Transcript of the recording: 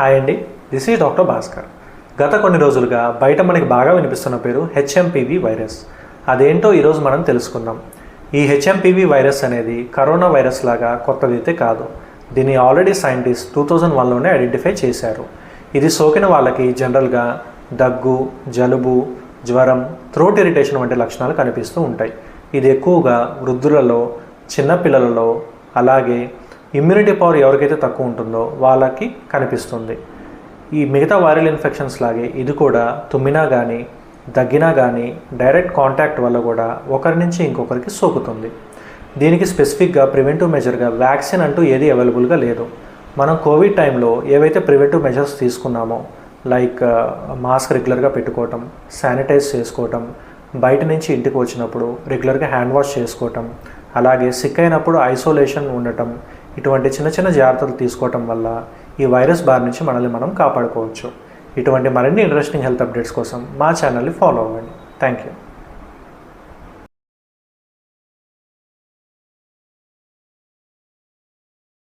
Hi అండి. This is doctor Bhaskar గత కొన్ని రోజులుగా బయట మనకి బాగా వినిపిస్తున్న పేరు హెచ్ఎంపివి వైరస్ అదేంటో ఈరోజు మనం తెలుసుకుందాం. ఈ హెచ్ఎంపివి వైరస్ అనేది కరోనా వైరస్ లాగా కొత్తదైతే కాదు. దీన్ని ఆల్రెడీ సైంటిస్ట్ టూ థౌజండ్ వన్లోనే ఐడెంటిఫై చేశారు. ఇది సోకిన వాళ్ళకి జనరల్గా దగ్గు జలుబు జ్వరం థ్రోట్ ఇరిటేషన్ వంటి లక్షణాలు కనిపిస్తూ ఉంటాయి. ఇది ఎక్కువగా వృద్ధులలో చిన్నపిల్లలలో అలాగే ఇమ్యూనిటీ పవర్ ఎవరికైతే తక్కువ ఉంటుందో వాళ్ళకి కనిపిస్తుంది. ఈ మిగతా వైరల్ ఇన్ఫెక్షన్స్ లాగే ఇది కూడా తుమ్మినా కానీ దగ్గినా కానీ డైరెక్ట్ కాంటాక్ట్ వల్ల కూడా ఒకరి నుంచి ఇంకొకరికి సోకుతుంది. దీనికి స్పెసిఫిక్గా ప్రివెంటివ్ మెజర్గా వ్యాక్సిన్ అంటూ ఏది అవైలబుల్గా లేదు. మనం కోవిడ్ టైంలో ఏవైతే ప్రివెంటివ్ మెజర్స్ తీసుకున్నామో లైక్ మాస్క్ రెగ్యులర్గా పెట్టుకోవటం శానిటైజ్ చేసుకోవటం బయట నుంచి ఇంటికి వచ్చినప్పుడు రెగ్యులర్గా హ్యాండ్ వాష్ చేసుకోవటం అలాగే సిక్ అయినప్పుడు ఐసోలేషన్ ఉండటం ఇటువంటి చిన్న చిన్న జాగ్రత్తలు తీసుకోవటం వల్ల ఈ వైరస్ బారి నుంచి మనల్ని మనం కాపాడుకోవచ్చు. ఇటువంటి మరిన్ని ఇంట్రెస్టింగ్ హెల్త్ అప్డేట్స్ కోసం మా ఛానల్ని ఫాలో అవ్వండి. Thank you